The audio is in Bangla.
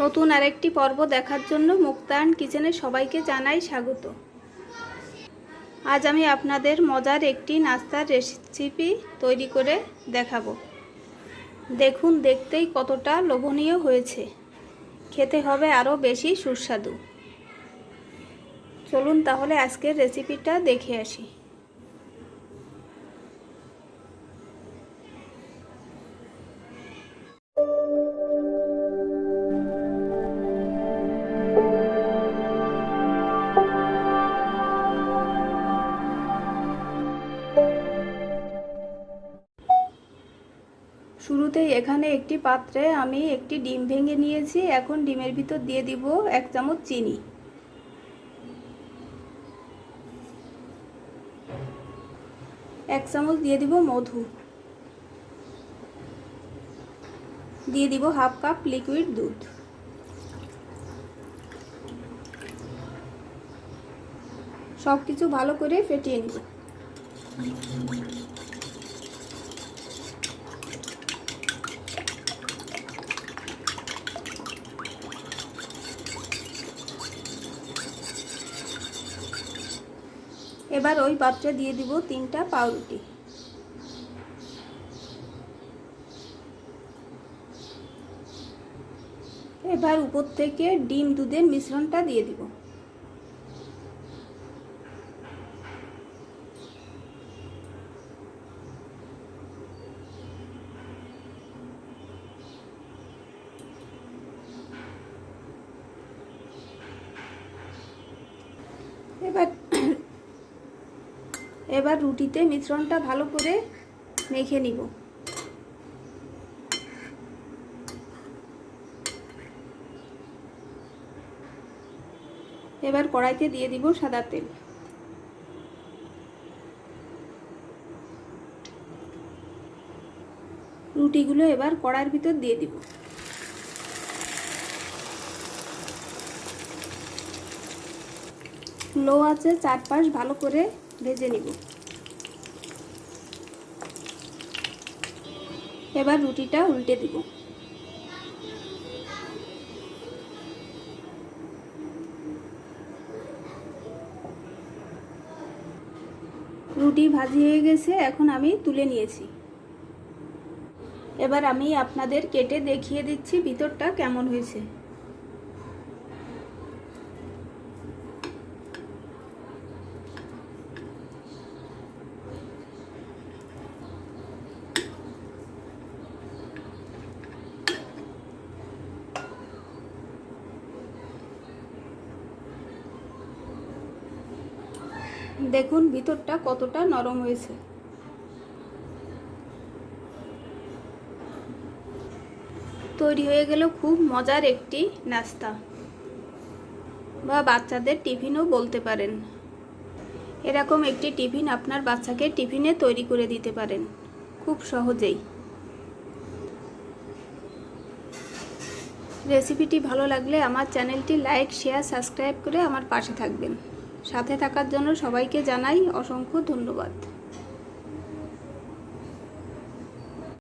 নতুন আরেকটি পর্ব দেখার জন্য মুক্তায়ন কিচেনে সবাইকে জানাই স্বাগত। আজ আমি আপনাদের মজার একটি নাস্তার রেসিপি তৈরি করে দেখাবো। দেখুন, দেখতেই কতটা লোভনীয় হয়েছে। খেতে হবে আরও বেশি সুস্বাদু। চলুন তাহলে আজকের রেসিপিটা দেখে আসি। শুরুতেই এখানে একটি পাত্রে আমি একটি ডিম ভেঙে নিয়েছি। এখন ডিমের ভিতর দিয়ে দিব এক চামচ চিনি। এক চামচ দিয়ে দিব মধু। দিয়ে দিব হাফ কাপ লিকুইড দুধ। সব কিছু ভালো করে ফেটিয়ে নিব। এবার ওই পাত্রে দিয়ে দিব তিনটা পাউরুটি। এবার উপর থেকে ডিম দুধের মিশ্রণটা দিয়ে দিব। এবার এবার রুটিতে মিশ্রণটা ভালো করে মেখে নিব। এবার কড়াইতে দিয়ে দিব সাদা তেল। রুটিগুলো এবার কড়াইয়ের ভিতর দিয়ে দিব। লো আছে চারপাশ ভালো করে ভেজে নিব। এবার রুটিটা উল্টে দিব। রুটি ভাজি হয়ে গেছে, এখন আমি তুলে নিয়েছি। এবার আমি আপনাদের কেটে দেখিয়ে দিচ্ছি ভিতরটা কেমন হয়েছে। দেখুন, ভিতরটা কতটা নরম হয়েছে। তৈরি হয়ে গেল খুব মজার একটি নাস্তা। বা বাচ্চাদের টিফিনও বলতে পারেন। এরকম একটি টিফিন আপনার বাচ্চাকে টিফিনে তৈরি করে দিতে পারেন, খুব সহজেই। রেসিপিটি ভালো লাগলে আমার চ্যানেলটি লাইক, শেয়ার, সাবস্ক্রাইব করে আমার পাশে থাকবেন। সাথে থাকার জন্য সবাইকে জানাই অসংখ্য ধন্যবাদ।